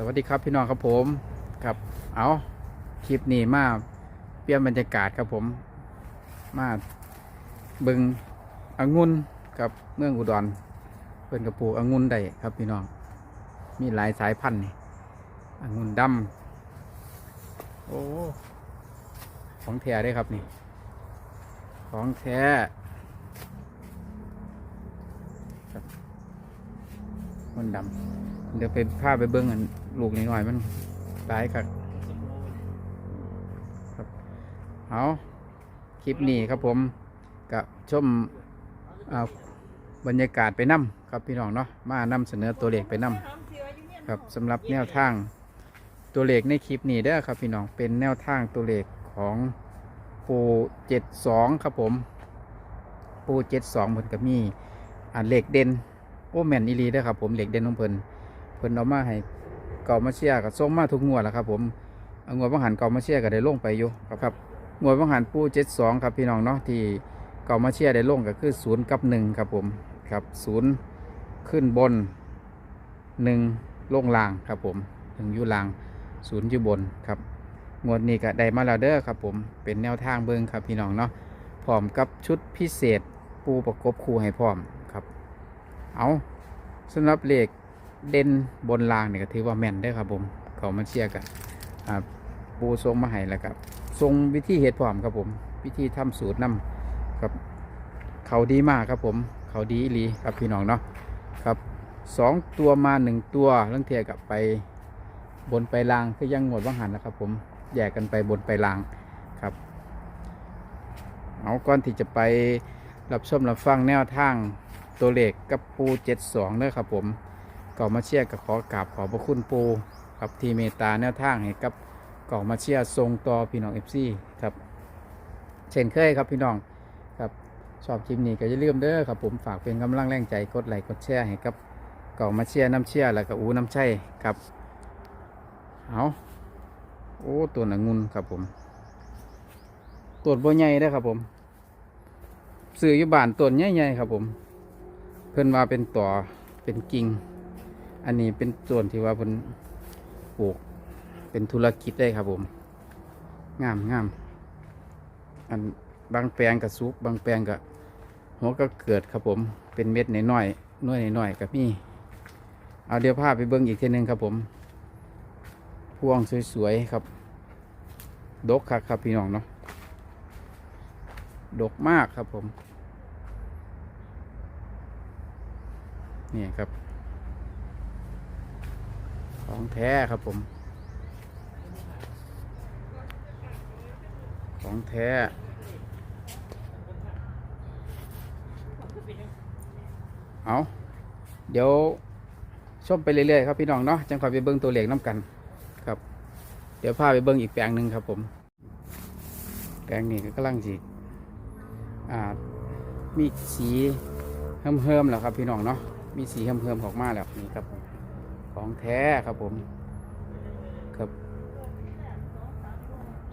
สวัสดีครับพี่น้องครับผมครับเอาคลิปนี้มาเปลี่ยนบรรยากาศครับผม มาเบิงองุ่นกับเมืองอุดรเพิ่อนกระปูองุ่นได้ครับพี่น้องมีหลายสายพันธุ์นี่องุ่นดำโอ้ของแท้ได้ครับนี่ ของแท้ครับองุ่นดำ เดี๋ยวไปพาไปเบิ้งอันลูกนิดหน่อยมันร้ายครับครับเอาคลิปนี้ครับผมกับชมบรรยากาศไปนํครับพี่น้องเนาะมานำเสนอตัวเลขไปนํครับสำหรับแนวทางตัวเลขในคลิปนี้เด้อครับพี่น้องเป็นแนวทางตัวเลขของปูเจ็ดสองครับผมปูเจ็ดสองเหมือนกับมีอ่าเหลขเด่นโอ้แมนอีลีเด้อครับผมเหลขเด่นของเพิ่น เพิ่นเอามาให้เก่ามาเชียกับส่งมาทุกงวดแล้วครับ ผมงวดบางหันเก่ามาเชียก็ได้ลงไปอยู่ครับครับงวดบางหันปูเจ็ดสองครับพี่น้องเนาะที่เก่ามาเชียได้ลงก็คือศูนย์กับหนึ่งครับผมครับศูนย์ขึ้นบนหนึ่งลงล่างครับผมหนึ่งอยู่ล่างศูนย์อยู่บนครับงวดนี้ก็ได้มาแล้วเด้อครับผมเป็นแนวทางเบิ้งครับพี่น้องเนาะพร้อมกับชุดพิเศษปูประกบคู่ให้พร้อมครับ เอาสำหรับเลข เด่นบนรางเนี่ยก็ถือว่าแม่นได้ครับผมเขามาเชียร์กันปูทรงมาให้แล้วครับทรงวิธีเฮ็ดพร้อมครับผม วิธีทำสูตรนํครับ เขาดีมากครับผม เขาดีอีลีครับพี่น้องเนาะครับสองตัวมาหนึ่งตัวเรื่องเทียกับไปบนไปลางคือยังงวดว่างหันนะครับ ผมแยกกันไปบนไปลางครับเอาก่อนที่จะไปรับชมรับฟังแนวทางตัวเลขกับปูเจ็ดสองเด้อครับผม ก่อมาเชียกับขอกราบขอบพระคุณปูครับที่เมตตาแนวทางให้กับก่อมาเชียทรงต่อพี่น้องเอฟซีครับ เช่นเคยครับพี่น้องครับชอบคลิปนี้ก็อย่าลืมเด้อครับผมฝากเป็นกำลังแรงใจกดไลค์กดแชร์ให้กับก่อมาเชียน้ำเชียร์แล้วก็อูน้ำใช่ครับเอาโอ้ตัวหนังงุนครับผมตัวบ่ใหญ่ได้ครับผมซื้ออยู่บ้านต้นใหญ่ๆครับผม เพิ่นว่าเป็นต่อเป็นกิ่ง อันนี้เป็นส่วนที่ว่าเพิ่นปลูกเป็นธุรกิจได้ครับผม งามงามอันบางแปลงกับซุกบางแปลงกับหัวก็เกิดครับผม เป็นเม็ดน้อยๆน้อยน้อยๆกับนี่เอาเดี๋ยวพาพไปเบิ้งอีกทีหนึงครับผม พวงสวยๆครับ ดกครับครับพี่น้องเนาะ ดกมากครับผม นี่ครับ ของแท้ครับผม ของแท้เอาเดี๋ยวชมไปเรื่อยๆครับพี่น้องเนาะจังคอไปเบิ้งตัวเลขน้ำกันครับ เดี๋ยวพาไปเบิ้งอีกแปลงหนึ่งครับผม แปลงนี้ก็กำลังสีอ่ามีสีเฮิมๆแล้วครับพี่น้องเนาะมีสีเฮิมๆออกมาแล้วนี่ครับผม ของแท้ครับผมครับ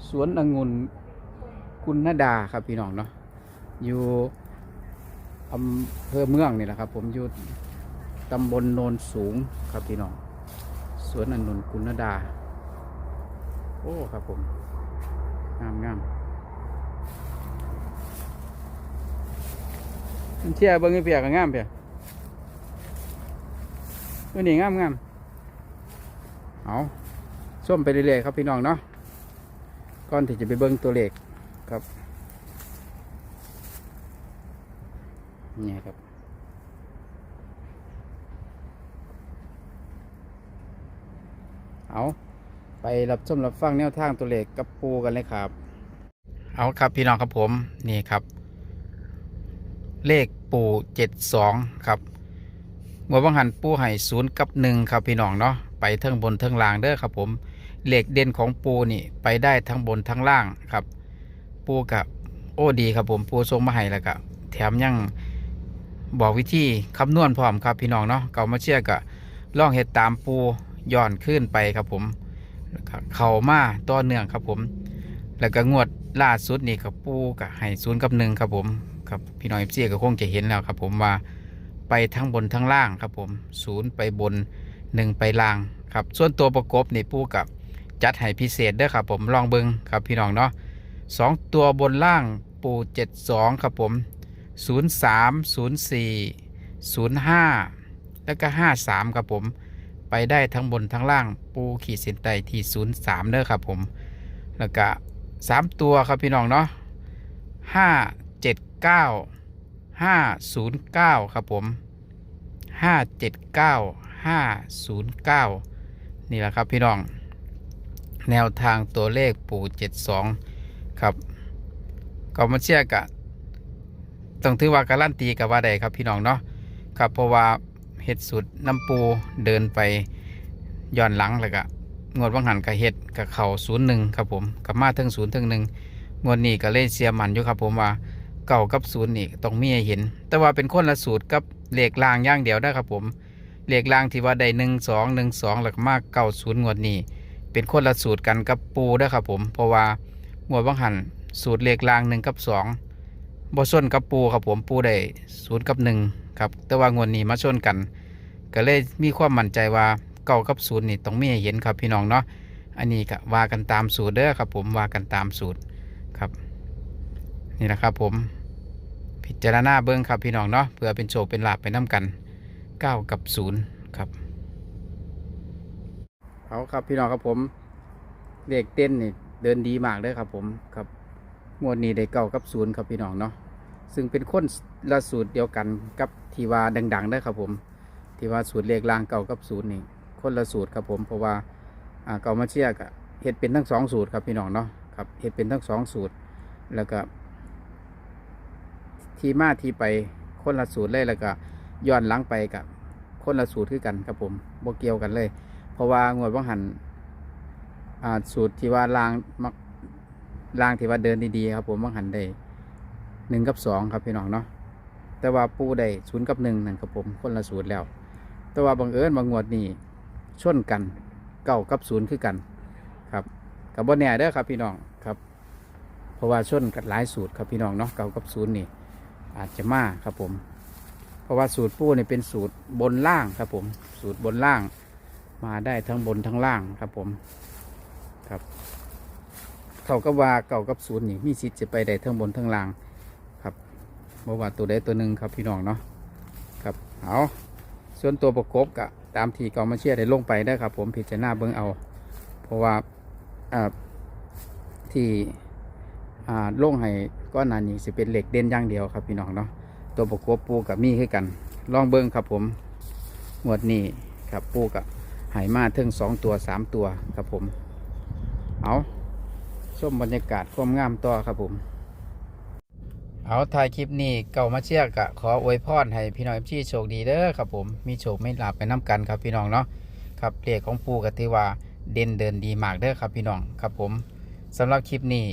สวนองุ่นกุณดาครับพี่น้องเนาะอยู่อำเภอเมืองนี่แหละครับ ผมอยู่ตำบลโนนสูงครับพี่น้องสวนองุ่นกุณดา โอ้ครับผมงามงามเชี่ยเบิ้งให้เปียกงามเปียตัวนี้งามงาม เอาส้มไปเรื่อยๆครับพี่น้องเนาะก่อนที่จะไปเบิ้งตัวเลขครับนี่ครับเอาไปรับชมรับฟังแนวทางตัวเลขกับปูกันเลยครับ เอาครับพี่น้องครับผมนี่ครับ เลขปูเจ็ดสองครับงวดวังหันปูให้ศูนย์กับหนึ่งครับพี่น้องเนาะ ไปทั้งบนทั้งล่างเด้อครับผมเหล็กเด่นของปูนี่ไปได้ทั้งบนทั้งล่างครับ ปูกับโอ้ดีครับผมปูทรงมาให้แล้วก็แถมยังบอกวิธีคำนวณพร้อมครับพี่น้องเนาะเก่ามาเชื่อกับล่องเห็ดตามปูย้อนขึ้นไปครับผมเข่ามาต่อเนื่องครับผม แล้วก็งวดล่าสุดนี่กับปูกับให้ศูนย์กับหนึ่งครับผมครับพี่น้องเอฟซีก็คงจะเห็นแล้วครับผมว่าไปทั้งบนทั้งล่างครับผมศูนย์ไปบน หนึ่งไปล่างครับส่วนตัวประกบนี่ปูกับจัดให้พิเศษเด้อครับผมลองเบิงครับพี่น้องเนาะสองตัวบนล่างปูเจ็ดสองครับผมศูนย์สามศูนย์สี่ศูนย์ห้าแล้วก็ห้าสามครับผม ไปได้ทั้งบนทั้งล่างปูขีดเส้นใต้ที่ศูนย์สามเด้อครับผม แล้วก็สามตัวครับพี่น้องเนาะห้าเจ็ดเก้าห้าศูนย์เก้าครับผมห้าเจ็ดเก้า ห้าศูนย์เก้านี่แหละครับพี่น้อง แนวทางตัวเลขปู่เจ็ดสองครับก็มาเชื่อกะต้องถือว่าการันตีกับว่าใดครับพี่น้องเนาะครับเพราะว่าเฮ็ดสุดน้ำปูเดินไปย้อนหลังแล้วก็งวดวังหันกับเฮ็ดกับเข่าศูนย์หนึ่งครับผมกับมาถึงศูนย์ถึงหนึ่งงวดนี้ก็เล่นเสียมันอยู่ครับผมว่าเก่ากับศูนย์นี่ต้องมีให้เห็น แต่ว่าเป็นคนละสูตรกับเหลขลางย่างเดียวได้ครับผม เลขล่างที่ว่าได้หนึ่งสองหนึ่งสองแล้วก็มากเก่าศูนย์งวดนี้ เป็นคนละสูตรกันกับปูด้ครับผม เพราะว่างวดวังหันสูตรเลขล่างหนึ่งกับสองบ่ส้นกับปูครับผมปูได้ศูนย์กับหนึ่งครับ แต่ว่างวดนี้มาชนกัน ก็เลยมีความมั่นใจว่าเก่ากับศูนย์นี่ต้องมีให้เห็นครับพี่น้องเนาะอันนี้ก็ว่ากันตามสูตรเด้อครับ ผมว่ากันตามสูตรครับ นี่นะครับผม พิจารณาเบิ้งครับพี่น้องเนาะเพื่อเป็นโชคเป็นลาบไปน้ากัน 9 กับ 0 ครับ เอาครับพี่น้องครับผมเลขเต้นนี่เดินดีมากเลยครับผมครับงวดนี้ได้เก้ากับศูนย์ครับพี่น้องเนาะซึ่งเป็นคนละสูตรเดียวกันกับทีว่าดังๆได้ครับผมทีว่าสูตรเลขล่างเก่ากับศูนย์นี่คนละสูตรครับผมเพราะว่าอ่าเกามาเชียกเห็ดเป็นทั้งสองสูตรครับพี่น้องเนาะครับเห็ดเป็นทั้งสองสูตรแล้วก็ ทีมาทีไปคนละสูตรเลยแล้วก็ ย้อนหลังไปกับคนละสูตรคือกันครับผมโบเกี่ยวกันเลย เพราะว่างวดว่างหันอ่าสูตรที่ว่าลางมักลางที่ว่าเดินดีๆครับผมว่างหันได้หนึ่งกับสองครับพี่น้องเนาะแต่ว่าปูได้ศูนย์กับหนึ่งนั่นครับผมคนละสูตรแล้ว แต่ว่าบังเอิญบางงวดนี่ชนกันเก้ากับศูนย์คือกันครับกับบนแน่เด้อครับพี่น้องครับเพราะว่าชนกันหลายสูตรครับพี่น้องเนาะเก้ากับศูนย์นี่อาจจะมาครับผม เพราะว่าสูตรปูเนี่ยเป็นสูตรบนล่างครับผม สูตรบนล่าง มาได้ทั้งบนทั้งล่างครับผม ครับเท่ากับว่าเก่ากับศูนย์นี่มีสิทธิ์จะไปได้ทั้งบนทั้งล่าง ครับบ่ว่าตัวใดตัวหนึ่งครับพี่น้องเนาะ ครับ เอาส่วนตัวประกบกะตามที่กองมาเชียร์ได้ลงไปได้ครับ ผมพิจารณาเบิ้งเอา เพราะว่าอ่าที่อ่าลงให้ก้อนหนานี้สิเป็นเหล็กเด่นอย่างเดียวครับพี่น้องเนาะ ตัวประกบปูกับมีคือกัน ลองเบิ้งครับผมงวดนี้ครับปูกับหายมาถึงสองตัวสามตัวครับผม เอาชมบรรยากาศความงามต่อครับผม เอาถ่ายคลิปนี้เก่ามาเชียกะขออวยพรให้พี่น้องที่โชคดีเด้อครับผมมีโชคไม่หลับไปน้กันครับพี่น้องเนาะครับเรียกของปูกถือว่าเด่นเดินดีมากเด้อครับพี่น้องครับผมสำหรับคลิปนี้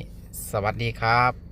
สวัสดีครับ